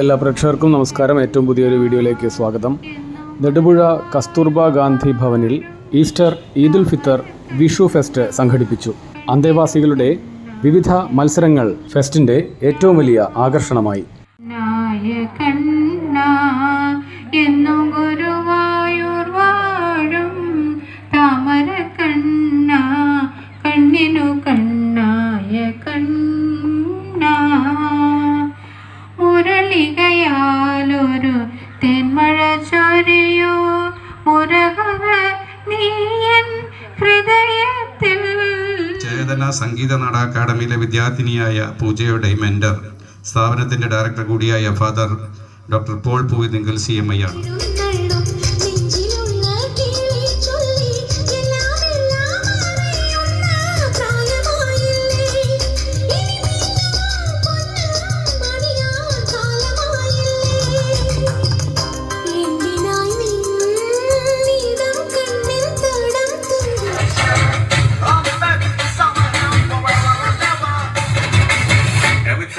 എല്ലാ പ്രേക്ഷകർക്കും നമസ്കാരം. ഏറ്റവും പുതിയൊരു വീഡിയോയിലേക്ക് സ്വാഗതം. നെടുപുഴ കസ്തൂർബ ഗാന്ധി ഭവനിൽ ഈസ്റ്റർ ഈദുൽ ഫിത്തർ വിഷു ഫെസ്റ്റ് സംഘടിപ്പിച്ചു. അന്തേവാസികളുടെ വിവിധ മത്സരങ്ങൾ ഫെസ്റ്റിന്റെ ഏറ്റവും വലിയ ആകർഷണമായി. കണ്ണായ കണ്ണ തെന്മഴ ചൊരിയോ. മുരഹവ നീയൻ ഹൃദയത്തിൽ. ചേതന സംഗീത നാട അക്കാദമിയിലെ വിദ്യാർത്ഥിനിയായ പൂജയുടെ മെന്റർ. സ്ഥാപനത്തിന്റെ ഡയറക്ടർ കൂടിയായ father doctor Paul Poovithinkal C M I ആണ് ും.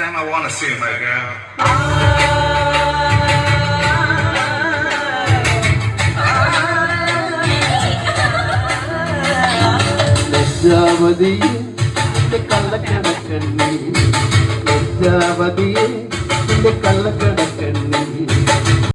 time I want to see my girl. ലജ്ജാവതിയെ നിന്റെ കള്ളക്കടക്കണ്ണി ലജ്ജാവതിയെ നിന്റെ കള്ളക്കടക്കണ്ണി